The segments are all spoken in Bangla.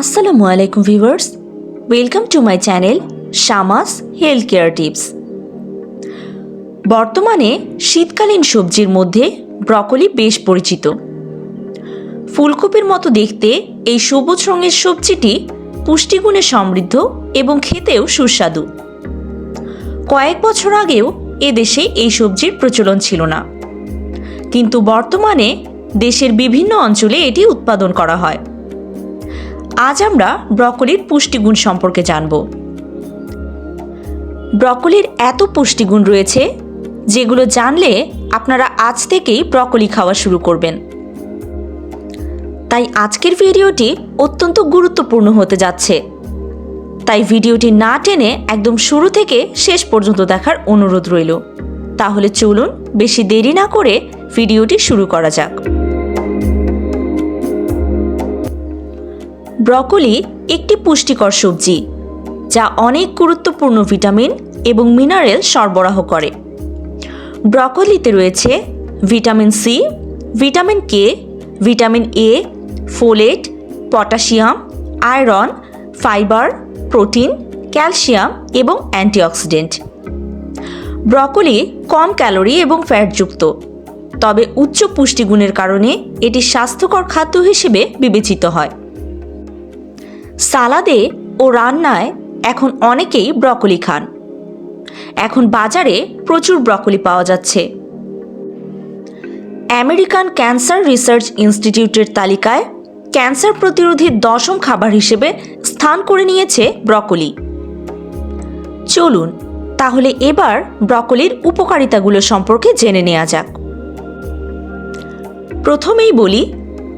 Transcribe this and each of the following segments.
আসসালামু আলাইকুম viewers welcome to my channel Shama's health care tips বর্তমানে শীতকালীন সবজির মধ্যে ব্রকলি বেশ পরিচিত। ফুলকপির মতো দেখতে এই সবুজ রঙের সবজিটি পুষ্টিগুণে সমৃদ্ধ এবং খেতেও সুস্বাদু। কয়েক বছর আগেও এদেশে এই সবজির প্রচলন ছিল না। কিন্তু বর্তমানে দেশের বিভিন্ন অঞ্চলে এটি উৎপাদন করা হয়। আজ আমরা ব্রকলির পুষ্টিগুণ সম্পর্কে জানব। ব্রকলির এত পুষ্টিগুণ রয়েছে যেগুলো জানলে আপনারা আজ থেকেই ব্রকলি খাওয়া শুরু করবেন। তাই আজকের ভিডিওটি অত্যন্ত গুরুত্বপূর্ণ হতে যাচ্ছে। তাই ভিডিওটি না টেনে একদম শুরু থেকে শেষ পর্যন্ত দেখার অনুরোধ রইল। তাহলে চলুন বেশি দেরি না করে ভিডিওটি শুরু করা যাক। ব্রকলি একটি পুষ্টিকর সবজি, যা অনেক গুরুত্বপূর্ণ ভিটামিন এবং মিনারেল সরবরাহ করে। ব্রকলিতে রয়েছে vitamin C, vitamin K, vitamin A, folate, potassium, iron, fibre, protein, calcium এবং অ্যান্টিঅক্সিডেন্ট। ব্রকলি কম ক্যালোরি এবং ফ্যাটযুক্ত, তবে উচ্চ পুষ্টিগুণের কারণে এটি স্বাস্থ্যকর খাদ্য হিসেবে বিবেচিত হয়। সালাদে ও রান্নায় এখন অনেকেই ব্রকলি খান। এখন বাজারে প্রচুর ব্রকলি পাওয়া যাচ্ছে। আমেরিকান ক্যান্সার রিসার্চ ইনস্টিটিউটের তালিকায় ক্যান্সার প্রতিরোধী দশম খাবার হিসেবে স্থান করে নিয়েছে ব্রকলি। চলুন, তাহলে এবার ব্রকলির উপকারিতাগুলো সম্পর্কে জেনে নেওয়া যাক। প্রথমেই বলি,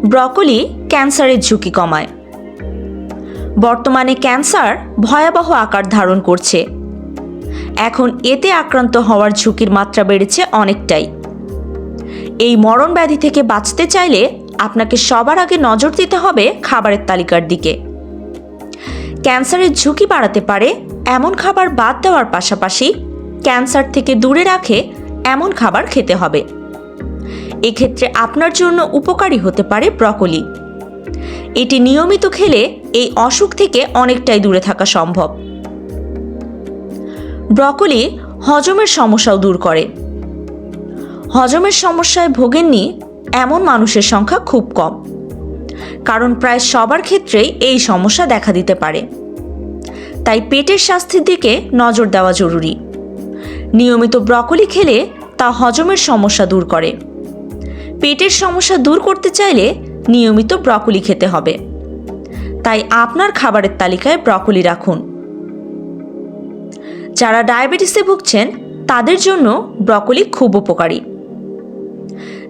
ব্রকলি ক্যান্সারের ঝুঁকি কমায়। বর্তমানে ক্যান্সার ভয়াবহ আকার ধারণ করছে। এখন এতে আক্রান্ত হওয়ার ঝুঁকির মাত্রা বেড়েছে অনেকটাই। এই মরণ ব্যাধি থেকে বাঁচতে চাইলে আপনাকে সবার আগে নজর দিতে হবে খাবারের তালিকার দিকে। ক্যান্সারের ঝুঁকি বাড়াতে পারে এমন খাবার বাদ দেওয়ার পাশাপাশি ক্যান্সার থেকে দূরে রাখে এমন খাবার খেতে হবে। এক্ষেত্রে আপনার জন্য উপকারী হতে পারে ব্রকলি। এটি নিয়মিত খেলে এই অসুখ থেকে অনেকটাই দূরে থাকা সম্ভব। ব্রকলি হজমের সমস্যাও দূর করে। হজমের সমস্যায় ভোগেননি এমন মানুষের সংখ্যা খুব কম, কারণ প্রায় সবার ক্ষেত্রেই এই সমস্যা দেখা দিতে পারে। তাই পেটের স্বাস্থ্যের দিকে নজর দেওয়া জরুরি। নিয়মিত ব্রকলি খেলে তা হজমের সমস্যা দূর করে। পেটের সমস্যা দূর করতে চাইলে নিয়মিত ব্রকলি খেতে হবে। তাই আপনার খাবারের তালিকায় ব্রকলি রাখুন। যারা ডায়াবেটিসে ভুগছেন, তাদের জন্য ব্রকলি খুব উপকারী।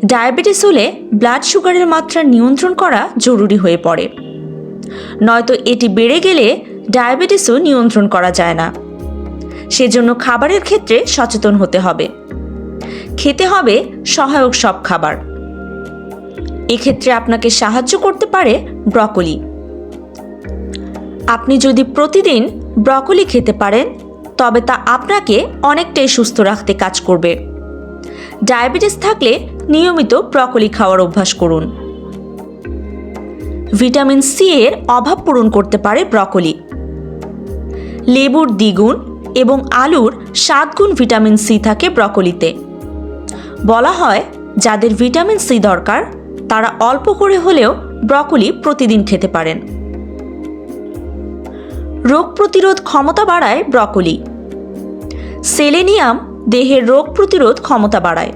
ডায়াবেটিস হলে ব্লাড সুগারের মাত্রা নিয়ন্ত্রণ করা জরুরি হয়ে পড়ে। নয়তো এটি বেড়ে গেলে ডায়াবেটিসও নিয়ন্ত্রণ করা যায় না। সেজন্য খাবারের ক্ষেত্রে সচেতন হতে হবে। খেতে হবে সহায়ক সব খাবার। এক্ষেত্রে আপনাকে সাহায্য করতে পারে ব্রকলি। আপনি যদি প্রতিদিন ব্রকলি খেতে পারেন, তবে তা আপনাকে অনেকটাই সুস্থ রাখতে কাজ করবে। ডায়াবেটিস থাকলে নিয়মিত ব্রকলি খাওয়ার অভ্যাস করুন। ভিটামিন সি এর অভাব পূরণ করতে পারে ব্রকলি। লেবুর দ্বিগুণ এবং আলুর সাত গুণ ভিটামিন সি থাকে ব্রকলিতে। বলা হয়, যাদের ভিটামিন সি দরকার তারা অল্প করে হলেও ব্রকলি প্রতিদিন খেতে পারেন। রোগ প্রতিরোধ ক্ষমতা বাড়ায় ব্রকলি। সেলেনিয়াম দেহের রোগ প্রতিরোধ ক্ষমতা বাড়ায়।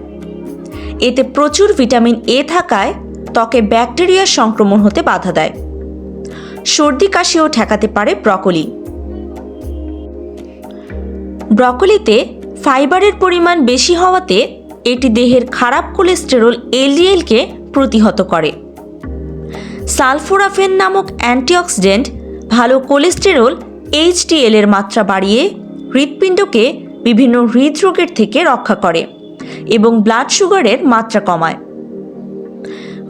এতে প্রচুর ভিটামিন এ থাকায় ত্বকে ব্যাকটেরিয়ার সংক্রমণ হতে বাধা দেয়। সর্দি কাশিও ঠেকাতে পারে ব্রকলি। ব্রকলিতে ফাইবারের পরিমাণ বেশি হওয়াতে এটি দেহের খারাপ কোলেস্টেরল এলডিএলকে প্রতিহত করে। সালফোরাফেন নামক অ্যান্টিঅক্সিডেন্ট ভালো কোলেস্টেরল এইচডিএল এর মাত্রা বাড়িয়ে হৃৎপিণ্ডকে বিভিন্ন হৃদরোগের থেকে রক্ষা করে এবং ব্লাড সুগারের মাত্রা কমায়।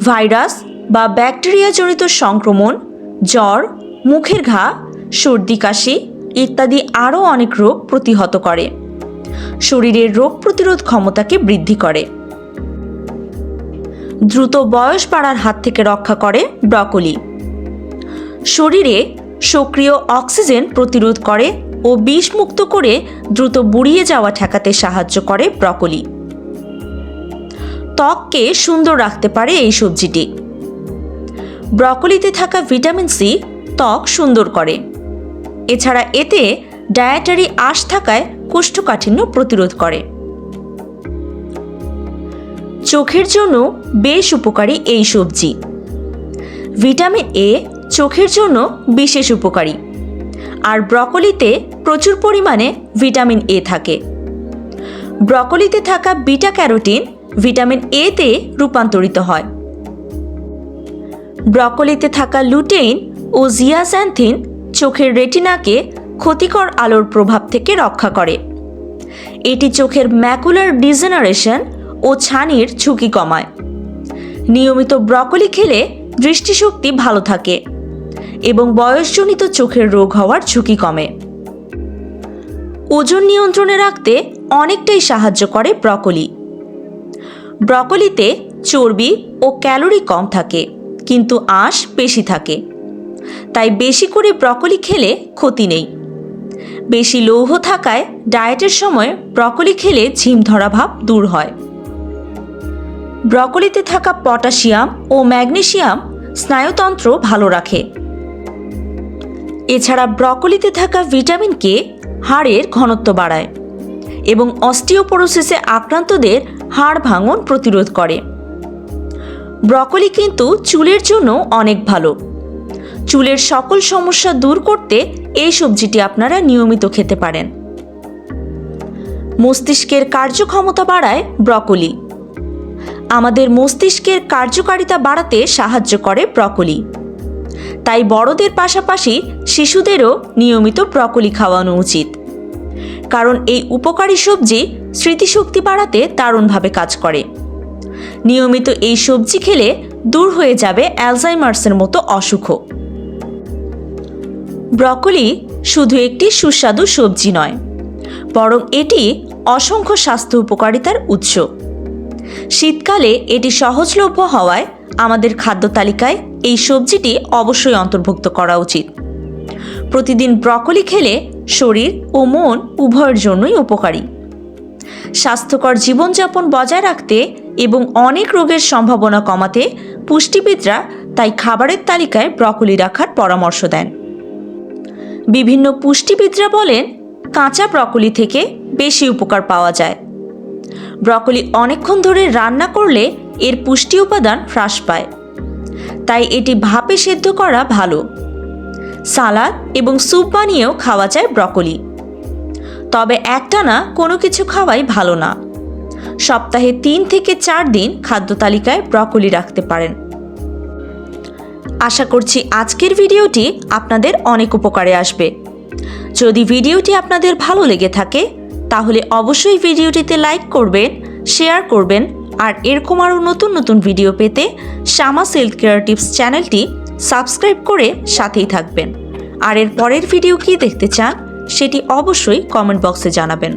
ভাইরাস বা ব্যাকটেরিয়া ব্যাকটেরিয়াজনিত সংক্রমণ, জ্বর, মুখের ঘা, সর্দি কাশি ইত্যাদি আরও অনেক রোগ প্রতিহত করে। শরীরের রোগ প্রতিরোধ ক্ষমতাকে বৃদ্ধি করে। দ্রুত বয়স বাড়ার হাত থেকে রক্ষা করে ব্রকলি। শরীরে সক্রিয় অক্সিজেন প্রতিরোধ করে ও বিষমুক্ত করে দ্রুত বুড়িয়ে যাওয়া ঠেকাতে সাহায্য করে ব্রকলি। ত্বককে সুন্দর রাখতে পারে এই সবজিটি। ব্রকলিতে থাকা ভিটামিন সি ত্বক সুন্দর করে। এছাড়া এতে ডায়েটারি আঁশ থাকায় কোষ্ঠকাঠিন্য প্রতিরোধ করে। চোখের জন্য বেশ উপকারী এই সবজি। ভিটামিন এ চোখের জন্য বিশেষ উপকারী। আর ব্রকলিতে প্রচুর পরিমাণে ভিটামিন এ থাকে। ব্রকলিতে থাকা বিটা ক্যারোটিন ভিটামিন এতে রূপান্তরিত হয়। ব্রকলিতে থাকা লুটেইন ও জিয়াস্যান্থিন চোখের রেটিনাকে ক্ষতিকর আলোর প্রভাব থেকে রক্ষা করে। এটি চোখের ম্যাকুলার ডিজেনারেশন ও ছানির ঝুঁকি কমায়। নিয়মিত ব্রকলি খেলে দৃষ্টিশক্তি ভালো থাকে এবং বয়সজনিত চোখের রোগ হওয়ার ঝুঁকি কমে। ওজন নিয়ন্ত্রণে রাখতে অনেকটাই সাহায্য করে ব্রকলি। ব্রকলিতে চর্বি ও ক্যালোরি কম থাকে, কিন্তু আঁশ বেশি থাকে। তাই বেশি করে ব্রকলি খেলে ক্ষতি নেই। বেশি লৌহ থাকায় ডায়েটের সময় ব্রকলি খেলে ঝিম ধরা ভাব দূর হয়। ব্রকলিতে থাকা পটাশিয়াম ও ম্যাগনেসিয়াম স্নায়ুতন্ত্র ভালো রাখে। এছাড়া ব্রকলিতে থাকা ভিটামিন কে হাড়ের ঘনত্ব বাড়ায় এবং অস্টিওপোরোসিসে আক্রান্তদের হাড় ভাঙন প্রতিরোধ করে। ব্রকলি কিন্তু চুলের জন্য অনেক ভালো। চুলের সকল সমস্যা দূর করতে এই সবজিটি আপনারা নিয়মিত খেতে পারেন। মস্তিষ্কের কার্যক্ষমতা বাড়ায় ব্রকলি। আমাদের মস্তিষ্কের কার্যকারিতা বাড়াতে সাহায্য করে ব্রকলি। তাই বড়দের পাশাপাশি শিশুদেরও নিয়মিত ব্রকলি খাওয়ানো উচিত। কারণ এই উপকারী সবজি স্মৃতিশক্তি বাড়াতে দারুণভাবে কাজ করে। নিয়মিত এই সবজি খেলে দূর হয়ে যাবে অ্যালজাইমার্সের মতো অসুখও। ব্রকলি শুধু একটি সুস্বাদু সবজি নয়, বরং এটি অসংখ্য স্বাস্থ্য উপকারিতার উৎস। শীতকালে এটি সহজলভ্য হওয়ায় আমাদের খাদ্য তালিকায় এই সবজিটি অবশ্যই অন্তর্ভুক্ত করা উচিত। প্রতিদিন ব্রকলি খেলে শরীর ও মন উভয়ের জন্যই উপকারী। স্বাস্থ্যকর জীবনযাপন বজায় রাখতে এবং অনেক রোগের সম্ভাবনা কমাতে পুষ্টিবিদরা তাই খাবারের তালিকায় ব্রকলি রাখার পরামর্শ দেন। বিভিন্ন পুষ্টিবিদরা বলেন, কাঁচা ব্রকলি থেকে বেশি উপকার পাওয়া যায়। ব্রকলি অনেকক্ষণ ধরে রান্না করলে এর পুষ্টি উপাদান হ্রাস পায়। তাই এটি ভাপে সেদ্ধ করা ভালো। সালাদ এবং স্যুপ বানিয়েও খাওয়া যায় ব্রকলি। তবে একটানা কোনো কিছু খাওয়াই ভালো না। সপ্তাহে তিন থেকে চার দিন খাদ্য তালিকায় ব্রকলি রাখতে পারেন। আশা করছি আজকের ভিডিওটি আপনাদের অনেক উপকারে আসবে। যদি ভিডিওটি আপনাদের ভালো লেগে থাকে তাহলে অবশ্যই ভিডিওটিতে লাইক করবেন শেয়ার করবেন, আর এরকম আরও নতুন নতুন ভিডিও পেতে শ্যামা সেলফ কেয়ার টিপস চ্যানেলটি সাবস্ক্রাইব করে সাথেই থাকবেন। আর এর পরের ভিডিও কী দেখতে চান, সেটি অবশ্যই কমেন্ট বক্সে জানাবেন।